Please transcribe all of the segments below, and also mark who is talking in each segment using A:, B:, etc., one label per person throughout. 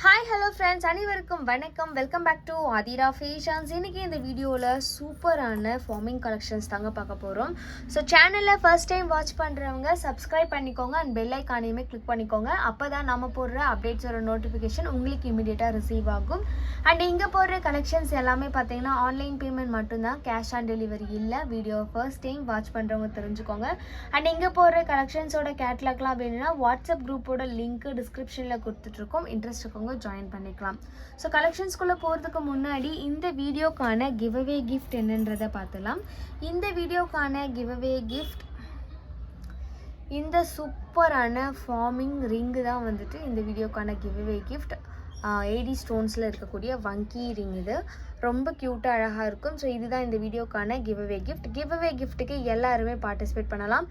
A: Hi hello friends அனைவருக்கும் வணக்கம். Welcome back to Athira fashions இன்றைக்கி இந்த வீடியோவில் சூப்பரான ஃபார்மிங் கலெக்ஷன்ஸ் தாங்க பார்க்க போகிறோம் ஸோ சேனலில் ஃபர்ஸ்ட் டைம் வாட்ச் பண்ணுறவங்க சப்ஸ்கிரைப் பண்ணிக்கோங்க. அண்ட் பெல் ஐக்கானையுமே கிளிக் பண்ணிக்கோங்க. அப்போ தான் நம்ம போடுற அப்டேட்ஸோட நோட்டிஃபிகேஷன் உங்களுக்கு இமீடியட்டாக ரிசீவ் ஆகும். அண்ட் இங்கே போடுற கலெக்ஷன்ஸ் எல்லாமே பார்த்தீங்கன்னா ஆன்லைன் பேமெண்ட் மட்டும்தான். கேஷ் ஆன் டெலிவரி இல்லை. வீடியோ ஃபர்ஸ்ட் டைம் வாட்ச் பண்ணுறவங்க தெரிஞ்சுக்கோங்க. அண்ட் இங்கே போடுற கலெக்ஷன்ஸோட கேட்லாக்லாம் வேணும்னா வாட்ஸ்அப் குரூப்போட லிங்க் டிஸ்கிரிப்ஷனில் கொடுத்துட்ருக்கோம் இன்ட்ரெஸ்ட் இருக்கவங்க ஜாயின் பண்ணிக்கலாம். ஸோ கலெக்ஷன்ஸ்குள்ளே போகிறதுக்கு முன்னாடி இந்த வீடியோக்கான கிவ்அவே கிஃப்ட் என்னன்றதை பார்த்துலாம். இந்த வீடியோக்கான கிவ்அவே கிஃப்ட் இந்த சூப்பரான ஃபார்மிங் ரிங்கு தான் வந்துட்டு இந்த வீடியோக்கான கிவ்அவே கிஃப்ட் எயிடி ஸ்டோன்ஸில் இருக்கக்கூடிய வங்கி ரிங் இது. ரொம்ப க்யூட்டாக அழகாக இருக்கும். ஸோ இதுதான் இந்த வீடியோக்கான கிவ் அவே கிஃப்ட் கிவ்அவே கிஃப்ட்டுக்கு எல்லாருமே பார்ட்டிசிபேட் பண்ணலாம்.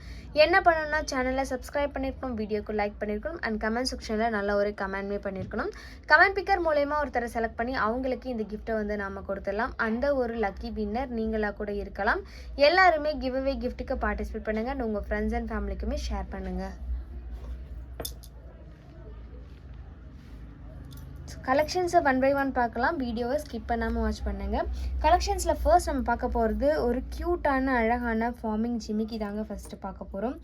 A: என்ன பண்ணணும்னா சேனலை சப்ஸ்கிரைப் பண்ணியிருக்கணும் வீடியோக்கு லைக் பண்ணியிருக்கணும் அண்ட் கமெண்ட் செக்ஷனில் நல்ல ஒரு கமெண்ட்மே பண்ணியிருக்கணும் கமெண்ட் பிக்கர் மூலயமா ஒருத்தரை செலக்ட் பண்ணி அவங்களுக்கு இந்த கிஃப்ட்டை வந்து நாம் கொடுத்துடலாம். அந்த ஒரு லக்கி வின்னர் நீங்களாக கூட இருக்கலாம். எல்லாருமே கிவ் அவே கிஃப்ட்டுக்கு பார்ட்டிசிபேட் பண்ணுங்கள் அண்ட் உங்கள் ஃப்ரெண்ட்ஸ் அண்ட் ஃபேமிலிக்குமே ஷேர் பண்ணுங்கள் கலெக்ஷன்ஸை ஒன் பை ஒன் பார்க்கலாம். வீடியோவை ஸ்கிப் பண்ணாமல் வாட்ச் பண்ணுங்கள் கலெக்ஷன்ஸில் ஃபர்ஸ்ட் நம்ம பார்க்க போகிறது ஒரு க்யூட்டான அழகான ஃபார்மிங் ஜிமிக்கி தாங்க ஃபஸ்ட்டு பார்க்க போகிறோம்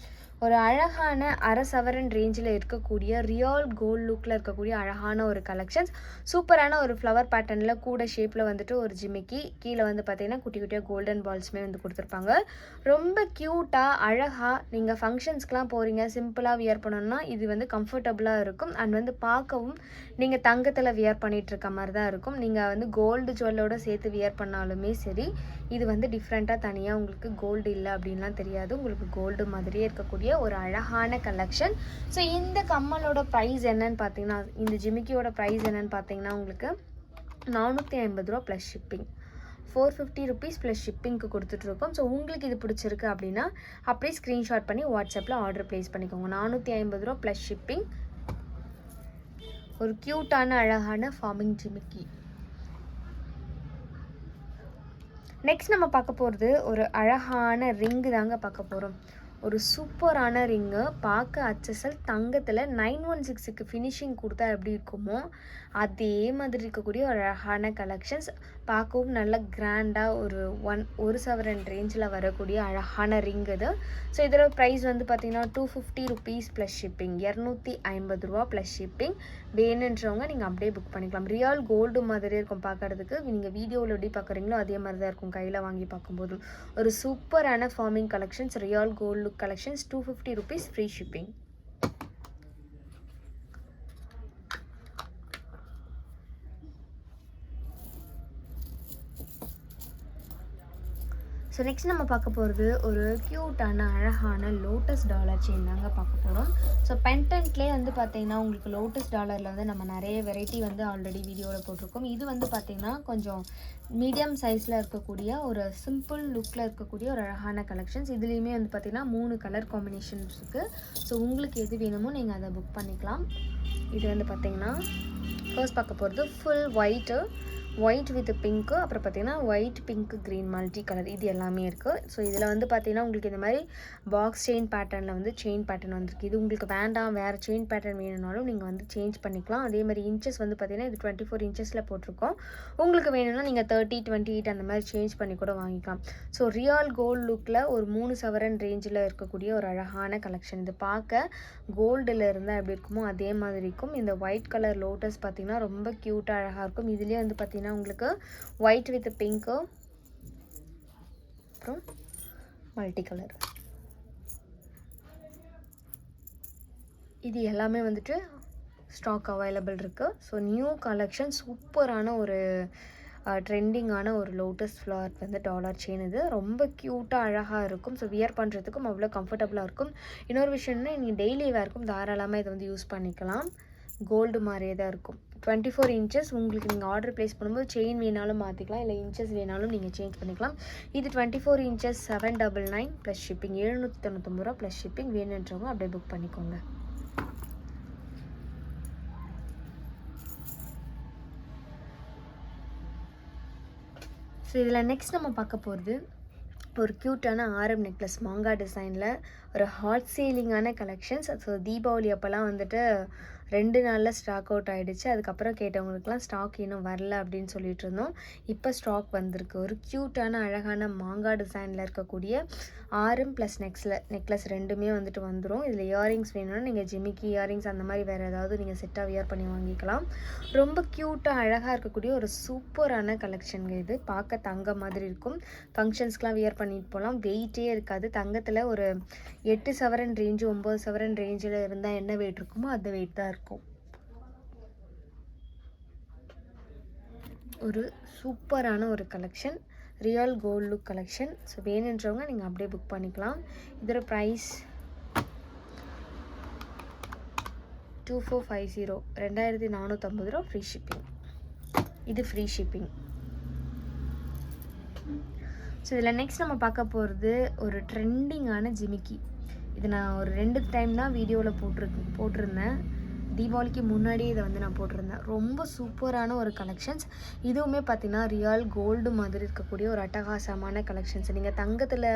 A: ஒரு அழகான அரசவரன் ரேஞ்சில் இருக்கக்கூடிய ரியல் கோல்ட் லுக்கில் இருக்கக்கூடிய அழகான ஒரு கலெக்ஷன்ஸ் சூப்பரான ஒரு ஃப்ளவர் பேட்டர்னில் கூட ஷேப்பில் வந்துட்டு ஒரு ஜிமிக்கி. கீழே வந்து பார்த்தீங்கன்னா குட்டி குட்டியாக கோல்டன் பால்ஸுமே வந்து கொடுத்துருப்பாங்க. ரொம்ப க்யூட்டாக அழகாக நீங்கள் ஃபங்க்ஷன்ஸ்க்கெலாம் போகிறீங்க சிம்பிளாக வியர் பண்ணணும்னா இது வந்து கம்ஃபர்டபுளாக இருக்கும். அண்ட் வந்து பார்க்கவும் நீங்கள் தங்கத்தில் வியர் பண்ணிகிட்டு இருக்க மாதிரி தான் இருக்கும். நீங்கள் வந்து கோல்டு ஜுவல்லோட சேர்த்து வியர் பண்ணாலுமே சரி இது வந்து டிஃப்ரெண்ட்டாக தனியாக உங்களுக்கு கோல்டு இல்லை அப்படின்லாம் தெரியாது. உங்களுக்கு கோல்டு மாதிரியே இருக்கக்கூடிய ஒரு அழகான கலெக்ஷன் ஸோ இந்த கம்மலோட ப்ரைஸ் என்னன்னு பார்த்தீங்கன்னா இந்த ஜிமிக்கியோட ப்ரைஸ் என்னன்னு பார்த்தீங்கன்னா உங்களுக்கு நானூற்றி ஐம்பது ரூபா plus shipping four fifty rupees plus ஷிப்பிங்க்கு கொடுத்துட்ருக்கோம். ஸோ உங்களுக்கு இது பிடிச்சிருக்கு அப்படின்னா அப்படியே ஸ்க்ரீன்ஷாட் பண்ணி வாட்ஸ்அப்பில் ஆர்டர் ப்ளேஸ் பண்ணிக்கோங்க. நானூற்றி ஐம்பது ரூபா ப்ளஸ் ஷிப்பிங் ஒரு க்யூட்டான அழகான ஃபார்மிங் ஜிமிக்கி. நெக்ஸ்ட் நம்ம பார்க்க போகிறது ஒரு அழகான ரிங்கு தாங்க பார்க்க போகிறோம் ஒரு சூப்பரான ரிங்கு பார்க்க அச்சசல் தங்கத்தில் நைன் ஒன் சிக்ஸுக்கு ஃபினிஷிங் கொடுத்தா எப்படி இருக்குமோ அதே மாதிரி இருக்கக்கூடிய ஒரு அழகான கலெக்ஷன்ஸ் பார்க்கவும் நல்ல கிராண்டாக ஒரு ஒன் ஒரு சவரன் ரேஞ்சில் வரக்கூடிய அழகான ரிங் இது. ஸோ இதோட ப்ரைஸ் வந்து பார்த்திங்கன்னா two fifty rupees plus shipping இரநூத்தி ஐம்பது ரூபா ப்ளஸ் ஷிப்பிங் வேணுன்றவங்க நீங்கள் அப்படியே புக் பண்ணிக்கலாம். ரியல் கோல்டு மாதிரி இருக்கும் பார்க்குறதுக்கு. நீங்கள் வீடியோவில் எப்படி பார்க்குறீங்களோ அதே மாதிரி தான் இருக்கும் கையில் வாங்கி பார்க்கும்போது. ஒரு சூப்பரான forming collections real gold collections two fifty rupees free shipping so next நம்ம பார்க்க போகிறது ஒரு க்யூட்டான அழகான லோட்டஸ் டாலர் செயின் தாங்க பார்க்க போகிறோம் ஸோ பென்டன்ட்லேயே வந்து பார்த்தீங்கன்னா உங்களுக்கு லோட்டஸ் டாலரில் வந்து நம்ம நிறைய வெரைட்டி வந்து ஆல்ரெடி வீடியோவில் போட்டிருக்கோம். இது வந்து பார்த்திங்கன்னா கொஞ்சம் மீடியம் சைஸில் இருக்கக்கூடிய ஒரு சிம்பிள் லுக்கில் இருக்கக்கூடிய ஒரு அழகான கலெக்ஷன்ஸ் இதுலேயுமே வந்து பார்த்திங்கன்னா மூணு கலர் காம்பினேஷன்ஸ் இருக்குது ஸோ உங்களுக்கு எது வேணுமோ நீங்கள் அதை புக் பண்ணிக்கலாம். இது வந்து பார்த்திங்கன்னா ஃபர்ஸ்ட் பார்க்க போகிறது full white white with pink அப்புறம் பார்த்தீங்கன்னா white pink green multi colour இது எல்லாமே இருக்குது ஸோ இதில் வந்து பார்த்தீங்கன்னா உங்களுக்கு இந்த மாதிரி பாக்ஸ் செயின் பேட்டர்னில் வந்து செயின் பேட்டர்ன் வந்திருக்கு. இது உங்களுக்கு வேண்டாம் வேறு செயின் பேட்டர்ன் வேணும்னாலும் நீங்கள் வந்து சேஞ்ச் பண்ணிக்கலாம். அதே மாதிரி இன்ச்சஸ் வந்து பார்த்தீங்கன்னா இது டுவெண்ட்டி ஃபோர் இன்ச்சஸில் போட்டிருக்கோம். உங்களுக்கு வேணும்னா நீங்கள் தேர்ட்டி டுவெண்ட்டி எயிட் அந்த மாதிரி சேஞ்ச் பண்ணி கூட வாங்கிக்கலாம். ஸோ ரியல் கோல்டு லுக்கில் ஒரு மூணு சவரன் ரேஞ்சில் இருக்கக்கூடிய ஒரு அழகான கலெக்ஷன் இது பார்க்க கோல்டில் இருந்தால் எப்படி இருக்குமோ அதே மாதிரி இருக்கும். இந்த ஒயிட் கலர் லோட்டஸ் பார்த்திங்கன்னா ரொம்ப க்யூட்டாக அழகாக இருக்கும். இதுலேயே வந்து பார்த்திங்கன்னா பார்த்தீங்கன்னா உங்களுக்கு ஒயிட் வித் பிங்க்கு அப்புறம் மல்டி கலர் இது எல்லாமே வந்துட்டு ஸ்டாக் அவைலபிள் இருக்குது ஸோ நியூ கலெக்ஷன் சூப்பரான ஒரு ட்ரெண்டிங்கான ஒரு லோட்டஸ் ஃப்ளவர் வந்து டாலர் செயின் இது. ரொம்ப க்யூட்டாக அழகாக இருக்கும். ஸோ வியர் பண்ணுறதுக்கும் அவ்வளோ கம்ஃபர்டபுளாக இருக்கும். இன்னொரு விஷயம்னா நீங்கள் டெய்லி வேர்க்கும் தாராளமாக இதை வந்து யூஸ் பண்ணிக்கலாம். கோல்டு மாதிரியே தான் இருக்கும். டுவெண்ட்டி ஃபோர் இன்ச்சஸ் உங்களுக்கு நீங்கள் ஆர்டர் ப்ளேஸ் பண்ணும்போது செயின் வேணாலும் மாற்றிக்கலாம் இல்லை இன்ச்சஸ் வேணாலும் நீங்கள் சேஞ்ச் பண்ணிக்கலாம். இது twenty four inches seven double nine plus shipping எழுநூற்றி தொண்ணூத்தொம்பது ரூபா ப்ளஸ் ஷிப்பிங் வேணுன்றவங்க அப்படியே புக் பண்ணிக்கோங்க. ஸோ இதில் நெக்ஸ்ட் நம்ம பார்க்க போகிறது ஒரு க்யூட்டான ஆரம் நெக்லஸ் மாங்கா டிசைனில் ஒரு ஹாட் சீலிங்கான கலெக்ஷன்ஸ் ஸோ தீபாவளி அப்போல்லாம் வந்துட்டு ரெண்டு நாளில் ஸ்டாக் அவுட் ஆகிடுச்சு அதுக்கப்புறம் கேட்டவங்களுக்குலாம் ஸ்டாக் இன்னும் வரல அப்படின்னு சொல்லிட்டு இருந்தோம். இப்போ ஸ்டாக் வந்திருக்கு. ஒரு க்யூட்டான அழகான மாங்காய் டிசைனில் இருக்கக்கூடிய ஆரம் ப்ளஸ் நெக்ஸில் நெக்லஸ் ரெண்டுமே வந்துட்டு வந்துடும் இதில் இயரிங்ஸ் வேணும்னா நீங்கள் ஜிமிக்கி இயரிங்ஸ் அந்த மாதிரி வேறு ஏதாவது நீங்கள் செட்டாக வியர் பண்ணி வாங்கிக்கலாம். ரொம்ப க்யூட்டாக அழகாக இருக்கக்கூடிய ஒரு சூப்பரான கலெக்ஷனுங்க இது. பார்க்க தங்க மாதிரி இருக்கும். ஃபங்க்ஷன்ஸ்க்கெலாம் வியர் பண்ணிட்டு போகலாம். வெயிட்டே இருக்காது. தங்கத்தில் ஒரு எட்டு சவரன் ரேஞ்சு ஒம்பது சவரன் ரேஞ்சில் இருந்தால் என்ன வெயிட் இருக்குமோ அந்த வெயிட் தான் இருக்கும். ஒரு சூப்பரான ஒரு collection real gold look collection so வேணுன்றவங்க நீங்கள் அப்படியே புக் பண்ணிக்கலாம். இதோட price two four five zero ரெண்டாயிரத்தி நானூற்றம்பது ரூபா ஃப்ரீ ஷிப்பிங் இது ஃப்ரீ ஷிப்பிங் ஸோ இதில் நெக்ஸ்ட் நம்ம பார்க்க போகிறது ஒரு ட்ரெண்டிங்கான ஜிமிக்கி. இது நான் ஒரு ரெண்டு டைம் தான் வீடியோவில் போட்டிருக்கு போட்டிருந்தேன். தீபாவளிக்கு முன்னாடியே இதை வந்து நான் போட்டிருந்தேன். ரொம்ப சூப்பரான ஒரு கலெக்ஷன்ஸ் இதுவுமே பார்த்தீங்கன்னா ரியல் கோல்டு மாதிரி இருக்கக்கூடிய ஒரு அட்டகாசமான கலெக்ஷன்ஸ் நீங்கள் தங்கத்தில்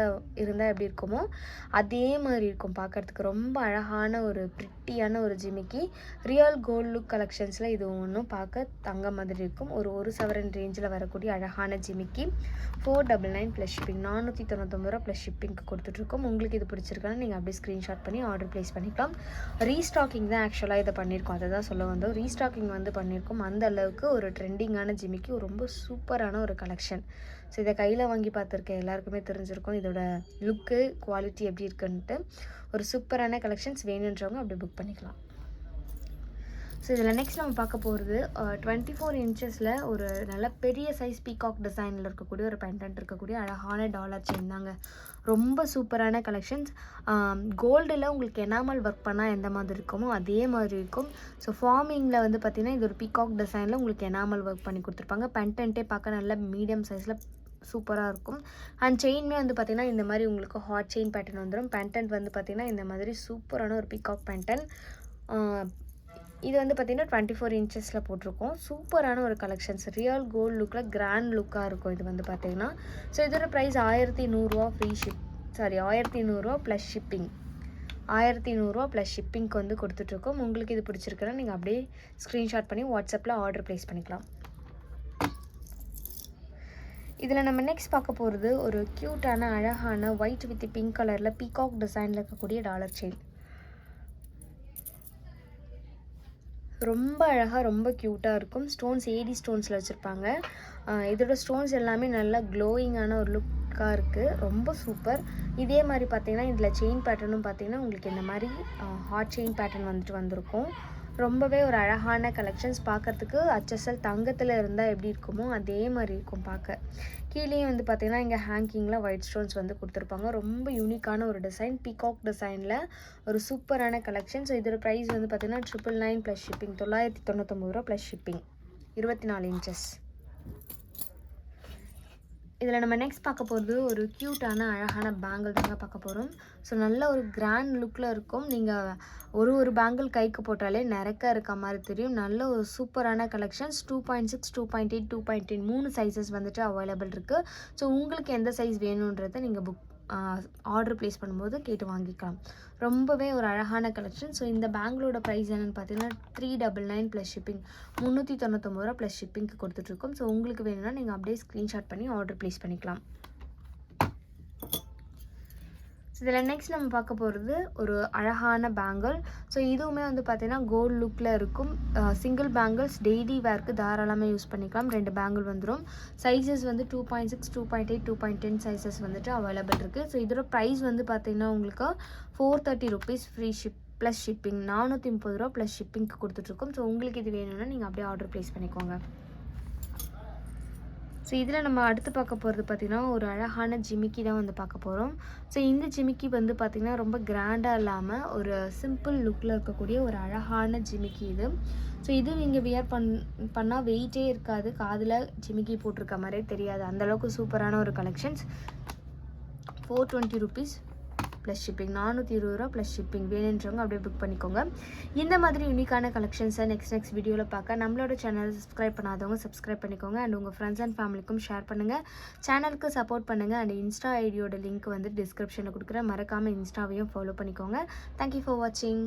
A: இருந்தால் எப்படி இருக்குமோ அதே மாதிரி இருக்கும் பார்க்குறதுக்கு. ரொம்ப அழகான ஒரு ப்ரிட்டியான ஒரு ஜிமிக்கி. ரியல் கோல்டு லுக் கலெக்ஷன்ஸில் இது ஒன்றும் பார்க்க தங்க மாதிரி இருக்கும். ஒரு ஒரு சவரன் ரேஞ்சில் வரக்கூடிய அழகான ஜிமிக்கி. Four double nine plus shipping நானூற்றி தொண்ணூத்தொம்பது ரூபா ப்ளஸ் ஷிப்பிங்க்கு கொடுத்துட்ருக்கோம் உங்களுக்கு இது பிடிச்சிருக்கான்னு நீங்கள் அப்படியே ஸ்க்ரீன்ஷாட் பண்ணி ஆர்டர் ப்ளேஸ் பண்ணிக்கலாம். ரீஸ்டாக்கிங் தான் ஆக்சுவலாக இதை பண்ணியிருக்கோம். அதை தான் சொல்ல வந்தோம். ரீஸ்டாக்கிங் வந்து பண்ணியிருக்கோம். அந்த அளவுக்கு ஒரு ட்ரெண்டிங்கான ஜிமிக்கு ரொம்ப சூப்பரான ஒரு கலெக்ஷன் ஸோ இதை கையில் வாங்கி பார்த்துருக்கேன் எல்லாருக்குமே தெரிஞ்சிருக்கும். இதோட லுக்கு குவாலிட்டி எப்படி இருக்குன்ட்டு. ஒரு சூப்பரான கலெக்ஷன்ஸ் வேணுன்றவங்க அப்படி புக் பண்ணிக்கலாம். ஸோ இதில் நெக்ஸ்ட் நம்ம பார்க்க போகிறது டுவெண்ட்டி ஃபோர் இன்ச்சஸில் ஒரு நல்ல பெரிய சைஸ் பீகாக் டிசைனில் இருக்கக்கூடிய ஒரு பெண்டன்ட் இருக்கக்கூடிய அழகான டாலர் செயின் தாங்க. ரொம்ப சூப்பரான கலெக்ஷன்ஸ் கோல்டில் உங்களுக்கு எனாமல் ஒர்க் பண்ணால் எந்த மாதிரி இருக்குமோ அதே மாதிரி இருக்கும். ஸோ ஃபார்மிங்கில் வந்து பார்த்திங்கன்னா இது ஒரு பீகாக் டிசைனில் உங்களுக்கு எனாமல் ஒர்க் பண்ணி கொடுத்துருப்பாங்க. பென்டென்ட்டே பார்க்க நல்ல மீடியம் சைஸில் சூப்பராக இருக்கும். அண்ட் செயின்மே வந்து பார்த்திங்கன்னா இந்த மாதிரி உங்களுக்கு ஹாட் செயின் பேட்டர்ன் வந்துடும் பென்டென்ட் வந்து பார்த்திங்கன்னா இந்த மாதிரி சூப்பரான ஒரு பீகாக் பென்டன் இது வந்து பார்த்திங்கன்னா டுவெண்ட்டி ஃபோர் இன்ச்சஸில் போட்டிருக்கோம். சூப்பரான ஒரு கலெக்ஷன்ஸ் ரியல் கோல்டு லுக்கில் கிராண்ட் லுக்காக இருக்கும் இது வந்து பார்த்திங்கன்னா ஸோ இதோட ப்ரைஸ் ஆயிரத்தி நூறுரூவா ஃப்ரீ ஷிப் சாரி ஆயிரத்தி நூறுரூவா ப்ளஸ் ஷிப்பிங் ஆயிரத்தி நூறுரூவா ப்ளஸ் ஷிப்பிங்க்கு வந்து கொடுத்துட்ருக்கோம். உங்களுக்கு இது பிடிச்சிருக்குன்னா நீங்கள் அப்படியே ஸ்க்ரீன்ஷாட் பண்ணி வாட்ஸ்அப்பில் ஆர்டர் ப்ளேஸ் பண்ணிக்கலாம். இதில் நம்ம நெக்ஸ்ட் பார்க்க போகிறது ஒரு க்யூட்டான அழகான ஒயிட் வித் பிங்க் கலரில் பீகாக் டிசைனில் இருக்கக்கூடிய டாலர் செயின் ரொம்ப அழகாக ரொம்ப க்யூட்டாக இருக்கும். ஸ்டோன்ஸ் ஏடி ஸ்டோன்ஸில் வச்சுருப்பாங்க. இதோட ஸ்டோன்ஸ் எல்லாமே நல்லா க்ளோயிங்கான ஒரு லுக்காக இருக்குது ரொம்ப சூப்பர் இதே மாதிரி பார்த்தீங்கன்னா இதில் செயின் பேட்டர்னும் பார்த்தீங்கன்னா உங்களுக்கு இந்த மாதிரி ஹாட் செயின் பேட்டர்ன் வந்துட்டு வந்திருக்கும். ரொம்பவே ஒரு அழகான கலெக்ஷன்ஸ் பார்க்குறதுக்கு அச்சசல் தங்கத்தில் இருந்தால் எப்படி இருக்குமோ அதே மாதிரி இருக்கும் பார்க்க. கீழேயும் வந்து பார்த்திங்கன்னா இங்கே ஹேங்கிங்கில் ஒயிட் ஸ்டோன்ஸ் வந்து கொடுத்துருப்பாங்க. ரொம்ப யூனிக்கான ஒரு டிசைன் பீகாக் டிசைனில் ஒரு சூப்பரான கலெக்ஷன் ஸோ இதோட ப்ரைஸ் வந்து பார்த்திங்கன்னா ட்ரிபிள் நைன் ப்ளஸ் ஷிப்பிங் தொள்ளாயிரத்தி தொண்ணூற்றொம்பது ரூபா ப்ளஸ் ஷிப்பிங் இருபத்தி நாலு இன்ச்சஸ் இதில் நம்ம நெக்ஸ்ட் பார்க்க போகிறது ஒரு க்யூட்டான அழகான பேங்கிள் தாங்க பார்க்க போகிறோம். ஸோ நல்ல ஒரு கிராண்ட் லுக்கில் இருக்கும். நீங்கள் ஒரு ஒரு பேங்கிள் கைக்கு போட்டாலே நிறக்க இருக்க மாதிரி தெரியும். நல்ல ஒரு சூப்பரான collections two point six two point eight two point eight மூணு சைஸஸ் வந்துட்டு அவைலபிள் இருக்குது ஸோ உங்களுக்கு எந்த சைஸ் வேணுன்றதை நீங்கள் புக் ஆர்டர் ப்ளேஸ் பண்ணும்போது கேட்டு வாங்கிக்கலாம். ரொம்பவே ஒரு அழகான கலெக்ஷன் ஸோ இந்த பேங்களோட ப்ரைஸ் என்னென்னு பார்த்தீங்கன்னா three double nine plus shipping முந்நூற்றி தொண்ணூற்றொம்பது ரூபா ப்ளஸ் ஷிப்பிங்க்கு கொடுத்துட்ருக்கோம் ஸோ உங்களுக்கு வேணும்னா நீங்கள் அப்படியே ஸ்க்ரீன்ஷாட் பண்ணி ஆர்டர் ப்ளேஸ் பண்ணிக்கலாம். ஸோ இதில் நெக்ஸ்ட் நம்ம பார்க்க போகிறது ஒரு அழகான பேங்கிள் ஸோ இதுவுமே வந்து பார்த்திங்கன்னா கோல்டு லுக்கில் இருக்கும். சிங்கிள் பேங்கிள்ஸ் டெய்லி வேர்க்கு தாராளமாக யூஸ் பண்ணிக்கலாம். ரெண்டு பேங்கிள் வந்துடும் சைஸஸ் வந்து two point six two point eight two point ten sizes வந்துட்டு அவைலபிள் இருக்குது ஸோ இதோட ப்ரைஸ் வந்து பார்த்திங்கன்னா உங்களுக்கு four thirty rupees free ship plus shipping நானூற்றி முப்பது ரூபா ப்ளஸ் ஷிப்பிங்க்கு கொடுத்துட்ருக்கோம் ஸோ உங்களுக்கு இது வேணும்னா நீங்கள் அப்படியே ஆர்டர் ப்ளேஸ் பண்ணிக்கோங்க. ஸோ இதில் நம்ம அடுத்து பார்க்க போகிறது பார்த்திங்கன்னா ஒரு அழகான ஜிமிக்கி தான் வந்து பார்க்க போகிறோம் ஸோ இந்த ஜிமிக்கி வந்து பார்த்திங்கன்னா ரொம்ப கிராண்டாக இல்லாமல் ஒரு சிம்பிள் லுக்கில் இருக்கக்கூடிய ஒரு அழகான ஜிமிக்கி இது. ஸோ இது நீங்கள் வியர் பண் பண்ணால் வெயிட்டே இருக்காது. காதில் ஜிமிக்கி போட்டிருக்க மாதிரியே தெரியாது. அந்தளவுக்கு சூப்பரான ஒரு collections four twenty rupees plus shipping நானூற்றி இருபது ரூபா ப்ளஸ் ஷிப்பிங் வேணுன்றவங்க அப்படியே புக் பண்ணிக்கோங்க. இந்த மாதிரி யூனிக்கான கலெக்ஷன்ஸை நெக்ஸ்ட் நெக்ஸ்ட் வீடியோவில் பார்க்க நம்மளோட சேனல் சப்ஸ்கிரைப் பண்ணாதவங்க சப்ஸ்கிரைப் பண்ணிக்கோங்க. அண்ட் உங்கள் ஃப்ரெண்ட்ஸ் அண்ட் ஃபேமிலிக்கும் ஷேர் பண்ணுங்கள் சேனலுக்கு சப்போர்ட் பண்ணுங்கள் அண்ட் இன்ஸ்டா ஐடியோட லிங்க் வந்து டிஸ்கிரிப்ஷனில் கொடுக்குறேன். மறக்காமல் இன்ஸ்டாவையும் ஃபாலோ பண்ணிக்கோங்க. தேங்க்யூ ஃபார் வாட்சிங்